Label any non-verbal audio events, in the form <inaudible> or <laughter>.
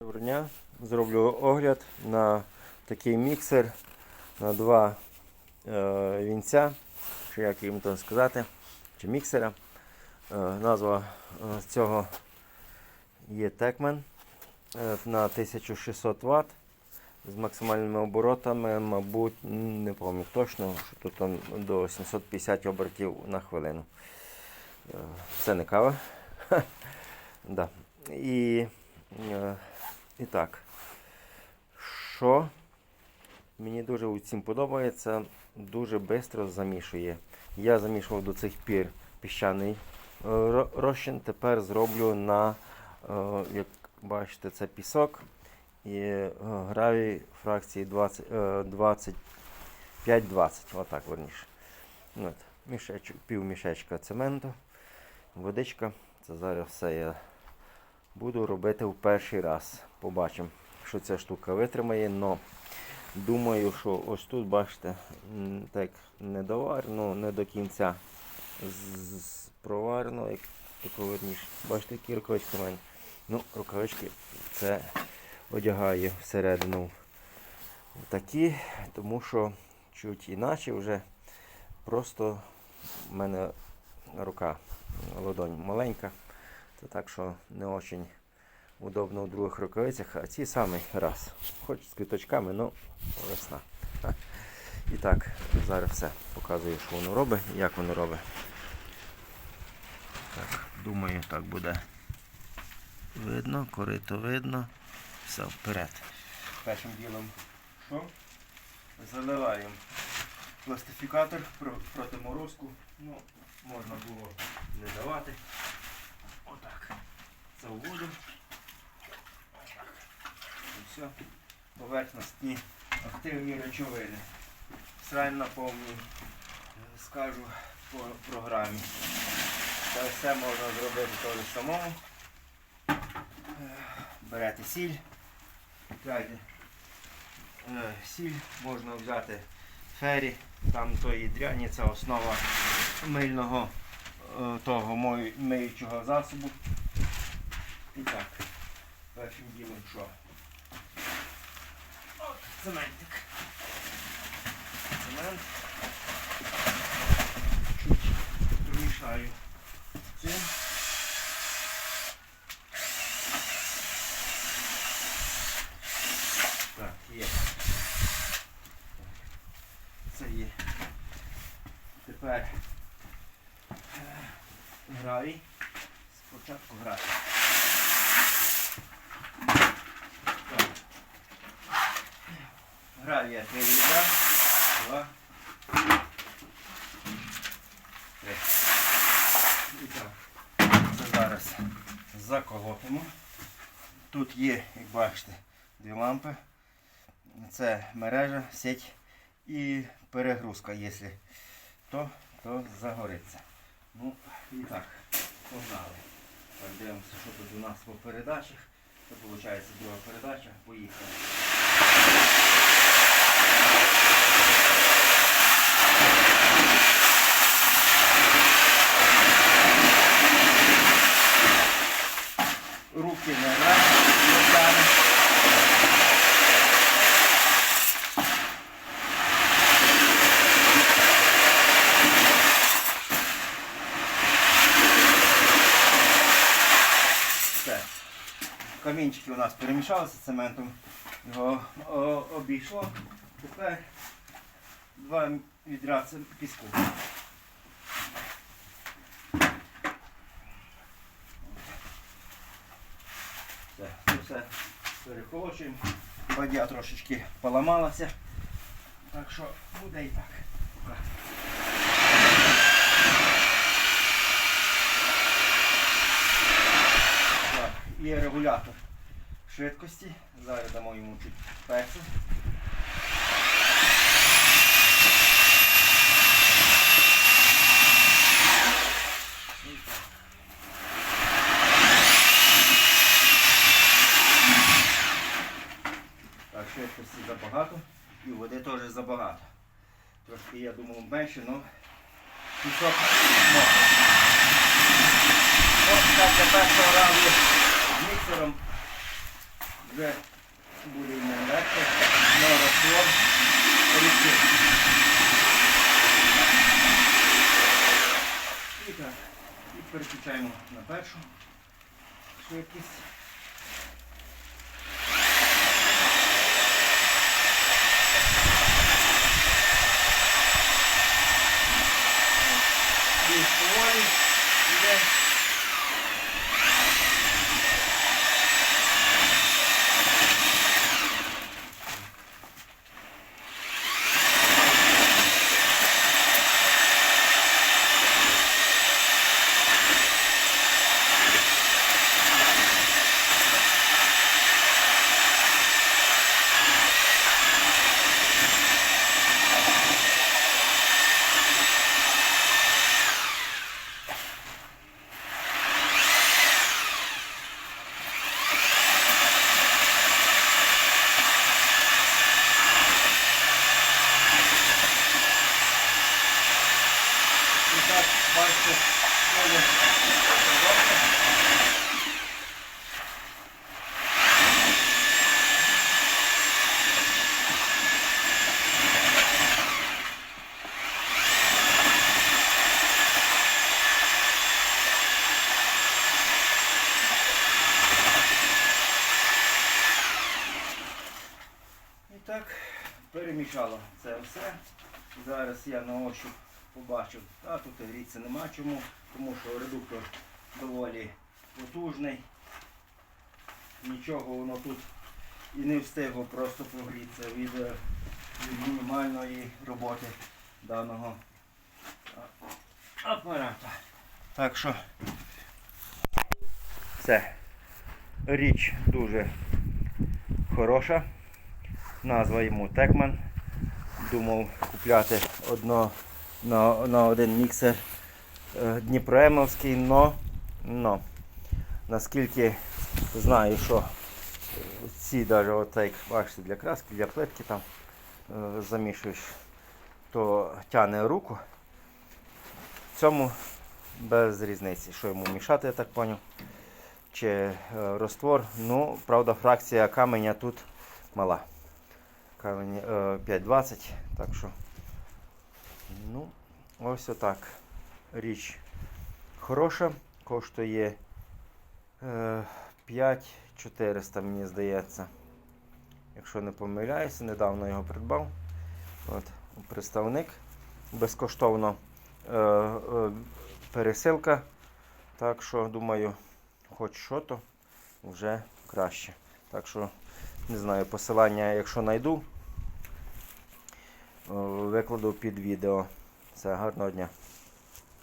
Доброго дня. Зроблю огляд на такий міксер на два е, вінця, чи як їм то сказати, чи міксера. Е, назва е, цього є е, на 1600 Вт з максимальними оборотами, мабуть, не пам'ятаю точно, що тут там до 750 обертів на хвилину. Е, Це не кава. <laughs> да. І е, і так, що мені дуже у цім подобається, дуже швидко замішує. Я замішував до цих пір піщаний е, розчин, тепер зроблю на, е, як бачите, це пісок і е, гравій фракції 20, е, 25-20, отак верніше. От, мішечок, пів мішечка цементу, водичка. Це зараз все я Буду робити в перший раз. Побачимо, що ця штука витримає. Но думаю, що ось тут, бачите, так не доварено, не до кінця проварено, як верніше. Бачите, які рукавички в мене. Ну, рукавички це одягаю всередину такі, тому що чуть іначе вже просто в мене рука, ладонь маленька. Це так, що не очень удобно у других рукавицях, а ці самий раз. Хоч з квіточками, ну весна. І так, зараз все показую, що воно робить, як воно робить. Так, думаю, так буде видно, корито видно. Все, вперед. Першим ділом що? Заливаємо пластифікатор про- проти морозку. Ну, можна було не давати. Отак. Це воду. Все. Поверхностні активні речовини. Срань наповню, е, скажу по програмі. Це все можна зробити теж самому. Е, Берете сіль. Е, сіль, можна взяти фері, там тої дряні, це основа мильного того миючого засобу. І так, першим ділом що? Цементик. Цемент. Чуть примішаю цим. Так, є. Це є. Тепер е, гравій. Спочатку гравій. Гравія три відра. Два. Три. І так. Це зараз заколотимо. Тут є, як бачите, дві лампи. Це мережа, сеть і перегрузка, якщо то, то загориться. Ну і так, погнали. Так, дивимося, що тут у нас по передачах. Це виходить друга передача. Поїхали. Руки не руками. Все. Камінчики у нас перемішалися з цементом. Його обійшло. Тепер два відра піску. Все, це все переколочуємо. Бадя трошечки поламалася. Так що буде і так. Так, є регулятор швидкості. Зараз дамо йому чуть перцю. Так. Швидкості забагато і води теж забагато. Трошки я думав менше, але мокрий. Ось так для першого разу міксером. Вже буде легше. На раствор рідкий. І так, і переключаємо на першу. Швидкість. Так, бачите, добре. І так, перемішало це все. Зараз я на ощуп побачив, а тут гріться нема чому, тому що редуктор доволі потужний. Нічого воно тут і не встигло просто прогрітися від, е, від мінімальної роботи даного апарата. Так що це річ дуже хороша. Назва йому Текман. Думав купляти одно на, на один міксер е, но, но наскільки знаю, що ці навіть оце, як бачите, для краски, для плитки там е, замішуєш, то тягне руку. В цьому без різниці, що йому мішати, я так поняв. Чи е, роствор. Ну, правда, фракція каменя тут мала. Камінь е, 5,20, так що. Ну, ось отак. Річ хороша, коштує е, 5400, мені здається. Якщо не помиляюся, недавно його придбав. От, представник. Безкоштовно е, е, пересилка. Так що, думаю, хоч що то вже краще. Так що, не знаю, посилання, якщо знайду, е, викладу під відео. Все, гарного дня.